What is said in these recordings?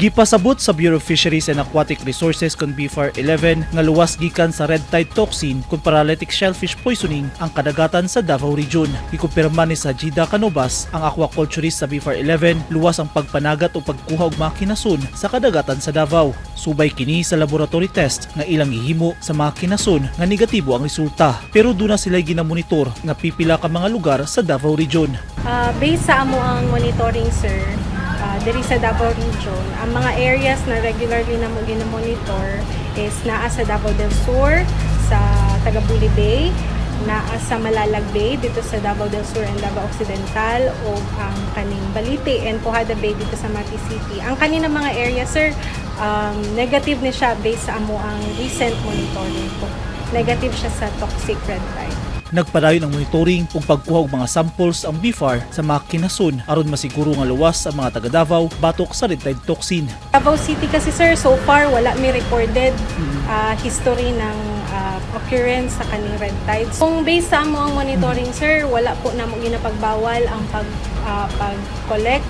Gipasabot sa Bureau of Fisheries and Aquatic Resources kon BFAR 11 nga luwas gikan sa red tide toxin kung paralytic shellfish poisoning ang kadagatan sa Davao Region. Ikumpirma ni sa Jida ang aquaculturist sa BFAR 11, luwas ang pagpanagat o pagkuha og mga kinasun sa kadagatan sa Davao. Subay kini sa laboratory test nga ilang gihimo sa mga kinasun nga negatibo ang resulta. Pero duna sila ginamonitor nga pipila ka mga lugar sa Davao Region. Ah, based sa amo ang monitoring sir, diri sa Davao Region, ang mga areas na regularly na mo gina-monitor is naa sa Davao del Sur, sa Tagabuli Bay, naa sa Malalag Bay dito sa Davao del Sur and Davao Occidental o ang kaning Balite and Puhada Bay dito sa Mati City. Ang kanina mga area sir, um, negative ni siya based sa amo ang recent monitoring po. Negative siya sa toxic red tide. Nagpadayon ang monitoring ug pagkuha og mga samples ang BFAR sa mga kinasun aron masiguro nga luwas ang mga taga Davao batok sa red tide toxin. Davao City kasi sir, so far wala mi recorded ah, history ng ah, occurrence sa kaning red tides. Kung based sa amo ang monitoring sir, wala po na mo ginapagbawal ang pag ah, pag-collect,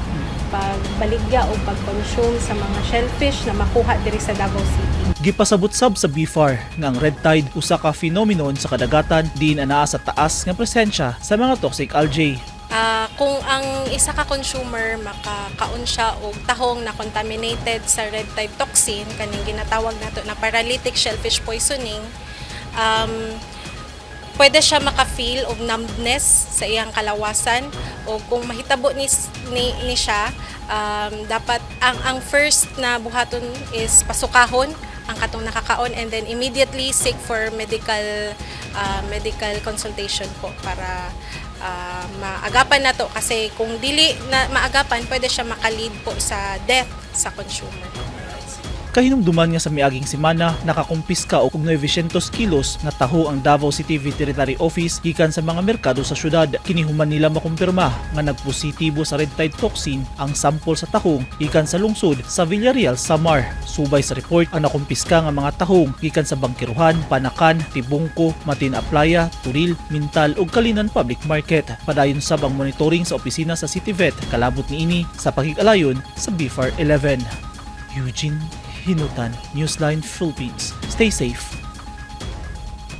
pagbaligya o pag-consume sa mga shellfish na makuha diri sa Davao City. Gipasabot sab sa BFAR nga ang red tide usa ka phenomenon sa kadagatan diin anaa sa taas nga presensya sa mga toxic algae. Ah, kung ang isa ka consumer makakaon siya og tahong na contaminated sa red tide toxin kaning ginatawag nato na paralytic shellfish poisoning um, pwede siya maka-feel og numbness sa iyang kalawasan o kung mahitabo ni, ni, ni siya um, dapat ang ang first na buhaton is pasukahon ang katong nakakaon and then immediately seek for medical uh, medical consultation po para uh, maagapan na to kasi kung dili na maagapan pwede siya makalid po sa death sa consumer. Kahinumduman nga sa miaging semana nakakumpiska og 900 kilos nga taho ang Davao City Veterinary Office gikan sa mga merkado sa syudad. Kinihuman nila makumpirma nga nagpositibo sa red tide toxin ang sample sa tahong gikan sa lungsod sa Villarreal, Samar. Subay sa report ang nakumpiska nga mga tahong gikan sa Bangkiruhan, Panakan, Tibungko, Matina Playa, Turil, Mintal ug Kalinan Public Market. Padayon sab ang monitoring sa opisina sa City Vet kalabot niini sa pakigalayon sa BFAR 11. Eugene Hinutan, Newsline Philippines. Stay safe